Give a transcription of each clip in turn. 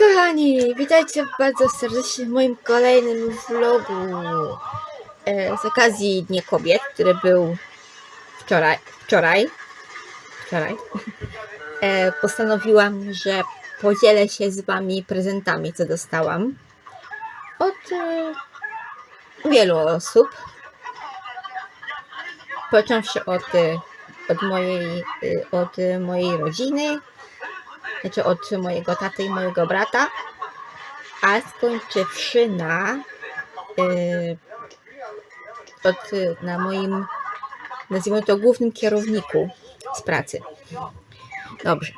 kochani, witajcie bardzo serdecznie w moim kolejnym vlogu e, z okazji Dnia Kobiet, który był wczoraj, wczoraj, wczoraj. E, postanowiłam, że podzielę się z wami prezentami, co dostałam od e, wielu osób. Począwszy od, od, mojej, od mojej rodziny, znaczy od mojego taty i mojego brata, a skończywszy na y, od, na moim nazwijmy to głównym kierowniku z pracy. Dobrze.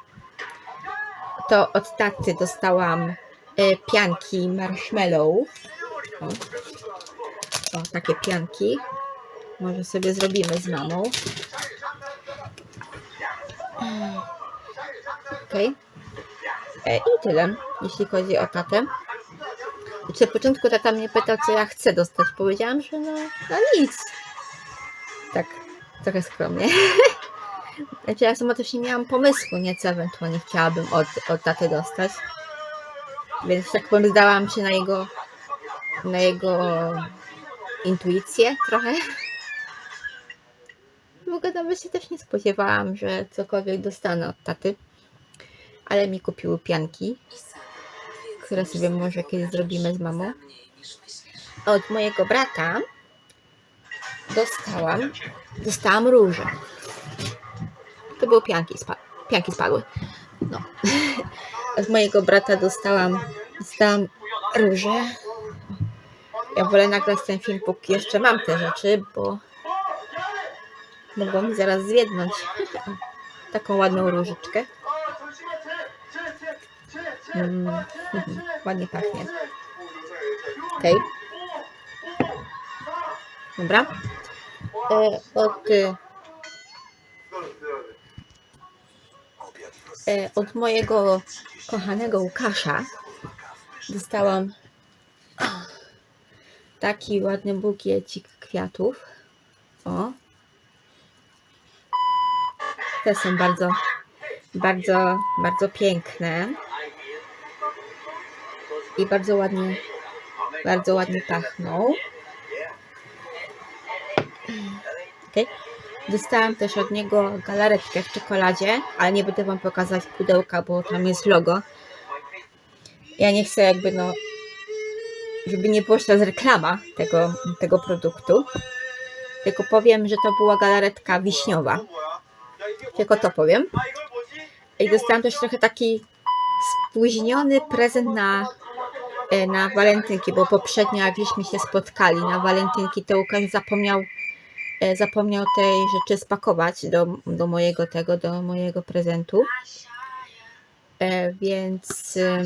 To od taty dostałam y, pianki marshmallow. O. o, takie pianki. Może sobie zrobimy z mamą. Okej. E, I tyle, jeśli chodzi o tatę. Znaczy, na początku tata mnie pytał, co ja chcę dostać. Powiedziałam, że no, no nic. Tak, trochę skromnie. Znaczy, ja sama też nie miałam pomysłu, nie co ewentualnie chciałabym od, od taty dostać. Więc tak powiem, zdałam się na jego, na jego intuicję trochę. W ogóle nawet się też nie spodziewałam, że cokolwiek dostanę od taty ale mi kupiły pianki, które sobie może kiedyś zrobimy z mamą. Od mojego brata dostałam, dostałam róże. To były pianki, spa, pianki spadły. No. Od mojego brata dostałam, dostałam róże. Ja wolę nagrać ten film, póki jeszcze mam te rzeczy, bo mogą mi zaraz zwiednąć taką ładną różyczkę. Mm, ładnie pachnie. Okej. Dobra. E, od, e, od mojego kochanego Łukasza dostałam taki ładny bukiecik kwiatów. O. Te są bardzo, bardzo, bardzo piękne i bardzo ładnie, bardzo ładnie pachną. Okay. Dostałam też od niego galaretkę w czekoladzie, ale nie będę Wam pokazać pudełka, bo tam jest logo. Ja nie chcę jakby no, żeby nie była teraz reklama tego, tego produktu. Tylko powiem, że to była galaretka wiśniowa. Tylko to powiem. I dostałam też trochę taki spóźniony prezent na na walentynki, bo poprzednio jak żeśmy się spotkali na walentynki, to Łukasz zapomniał e, zapomniał tej rzeczy spakować do, do mojego tego, do mojego prezentu. E, Więc, e,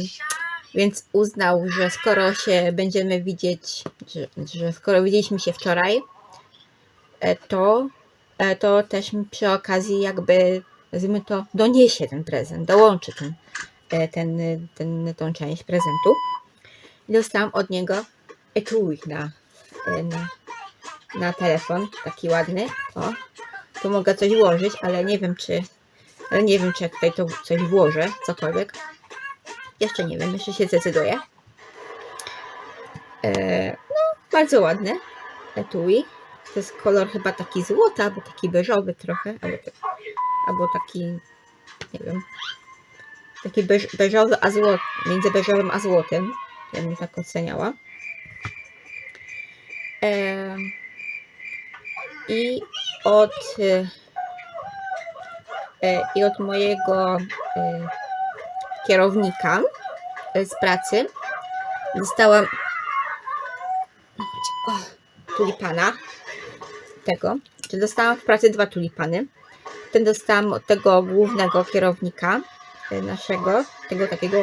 więc uznał, że skoro się będziemy widzieć, że, że skoro widzieliśmy się wczoraj, e, to, e, to też przy okazji jakby nazwijmy to doniesie ten prezent, dołączy ten, e, ten, ten, tą część prezentu. Dostałam od niego etui na, na, na telefon, taki ładny. O, tu mogę coś włożyć, ale nie wiem czy, ale nie wiem czy ja tutaj to coś włożę, cokolwiek. Jeszcze nie wiem, jeszcze się zdecyduję. E, no, bardzo ładny etui. To jest kolor chyba taki złota, albo taki beżowy trochę, albo, albo taki, nie wiem, taki beż, beżowy, a złot, między beżowym a złotym. Ja bym tak oceniała. E, I od e, i od mojego e, kierownika e, z pracy dostałam o, tulipana tego. Dostałam w pracy dwa tulipany. Ten dostałam od tego głównego kierownika e, naszego, tego takiego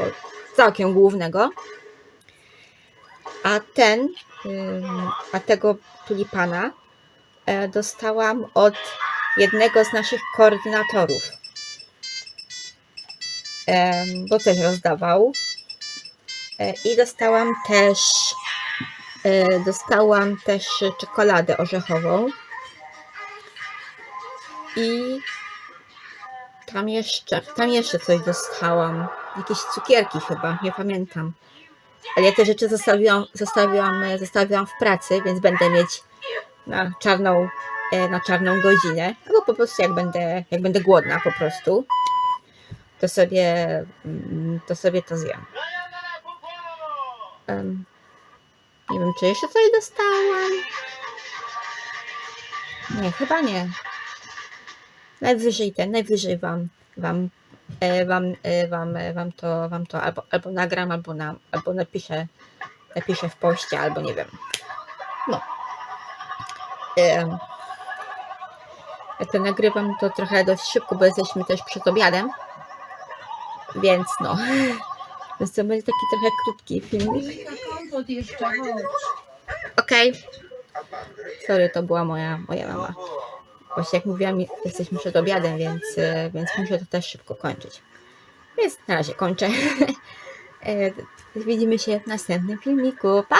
całkiem głównego. A ten, a tego tulipana e, dostałam od jednego z naszych koordynatorów. Bo też rozdawał. E, I dostałam też e, dostałam też czekoladę orzechową. I tam jeszcze, tam jeszcze coś dostałam. jakieś cukierki chyba, nie pamiętam. Ale ja te rzeczy zostawiłam, zostawiłam, e, zostawiłam w pracy, więc będę mieć na czarną, e, na czarną godzinę. Albo po prostu jak będę, jak będę głodna po prostu, to sobie mm, to, sobie to zjem. Em, nie wiem, czy jeszcze coś dostałam. Nie, chyba nie. Najwyżej ten, najwyżej wam, wam, wam, e, wam, e, wam to, wam to albo, albo nagram, albo, na, albo napiszę, napiszę w poście, albo nie wiem. No. Ja to nagrywam to trochę dość szybko, bo jesteśmy też przed obiadem. Więc no. Więc to będzie taki trochę krótki chodź. Okej. Sorry, to była moja, moja mama. Właśnie jak mówiłam, jesteśmy przed obiadem, więc, e, więc muszę to też szybko kończyć. Więc na razie kończę. E, Widzimy się w następnym filmiku. Pa!